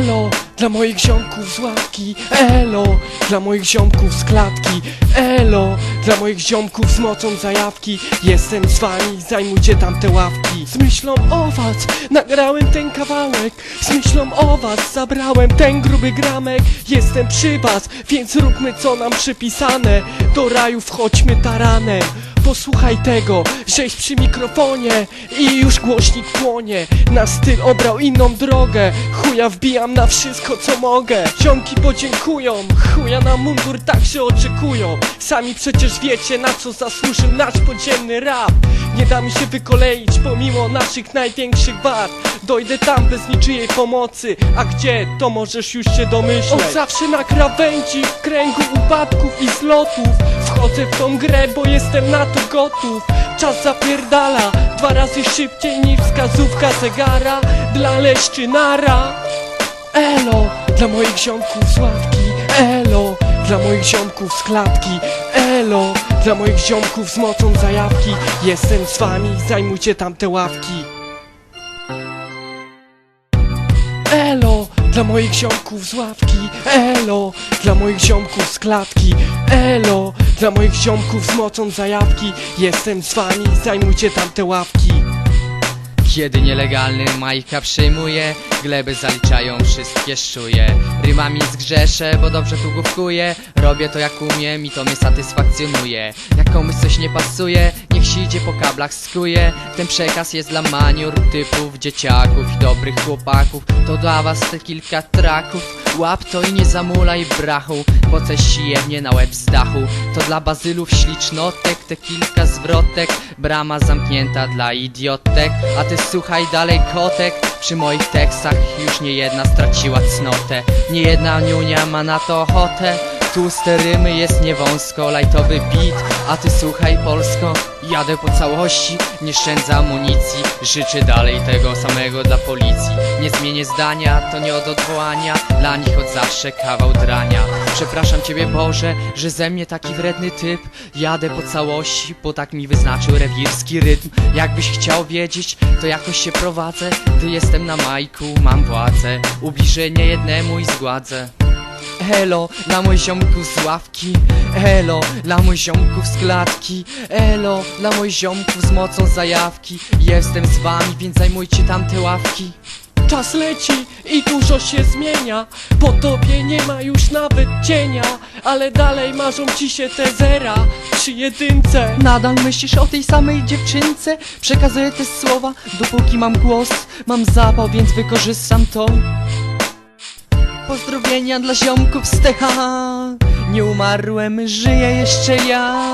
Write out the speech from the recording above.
Elo, dla moich ziomków z ławki Elo, dla moich ziomków z klatki Elo, dla moich ziomków z mocą zajawki. Jestem z wami, zajmujcie tam te ławki. Z myślą o was nagrałem ten kawałek Z myślą o was zabrałem ten gruby gramek. Jestem przy was, więc róbmy co nam przypisane. Do raju wchodźmy taranem Posłuchaj tego, żeś przy mikrofonie I już głośnik płonie. Na styl obrał inną drogę. Chuja wbijam na wszystko co mogę. Ziomki podziękują Chuja na mundur także oczekują. Sami przecież wiecie na co zasłużył nasz podziemny rap. Nie da mi się wykoleić pomimo naszych największych wad. Dojdę tam bez niczyjej pomocy. A gdzie? To możesz już się domyśleć. Od zawsze na krawędzi w kręgu upadków i zlotów Wchodzę w tą grę, bo jestem na to gotów. Czas zapierdala dwa razy szybciej niż wskazówka zegara. Dla leszczy nara Elo, dla moich ziomków z ławki. Elo, dla moich ziomków z klatki. Elo, dla moich ziomków z mocą zajawki. Jestem z wami, zajmujcie tam te ławki. Elo, dla moich ziomków z ławki. Elo, dla moich ziomków z klatki. Elo, dla moich ziomków z mocą zajawki. Jestem z wami, zajmujcie tam te ławki Kiedy nielegalny Majka przyjmuje. Gleby zaliczają wszystkie szczuje. Rymami zgrzeszę, bo dobrze tu główkuję. Robię to jak umiem i to mnie satysfakcjonuje. Jak komuś coś nie pasuje, niech się idzie po kablach skuje Ten przekaz jest dla maniur typów dzieciaków i dobrych chłopaków. To dla was te kilka traków. Łap to i nie zamulaj brachu Bo coś siewnie na łeb z dachu. To dla bazylów ślicznotek Te kilka zwrotek. Brama zamknięta dla idiotek A ty słuchaj dalej kotek. Przy moich tekstach już nie jedna straciła cnotę. Nie jedna niunia ma na to ochotę Tłuste rymy jest niewąsko, lajtowy beat. A ty słuchaj Polsko, jadę po całości. Nie szczędzę amunicji, życzę dalej tego samego dla policji. Nie zmienię zdania, to nie od odwołania. Dla nich od zawsze kawał drania. Przepraszam ciebie Boże, że ze mnie taki wredny typ. Jadę po całości, bo tak mi wyznaczył rewirski rytm. Jakbyś chciał wiedzieć, to jakoś się prowadzę. Gdy jestem na majku, mam władzę. Ubliżę niejednemu i zgładzę Elo, dla moich ziomków z ławki. Elo, dla moich ziomków z klatki. Elo, dla moich ziomków z mocą zajawki. Jestem z wami, więc zajmujcie tamte ławki. Czas leci i dużo się zmienia. Po tobie nie ma już nawet cienia. Ale dalej marzą ci się te zera Przy jedynce. Nadal myślisz o tej samej dziewczynce? Przekazuję te słowa, dopóki mam głos. Mam zapał, więc wykorzystam to Pozdrowienia dla ziomków z TH Nie umarłem, żyję jeszcze ja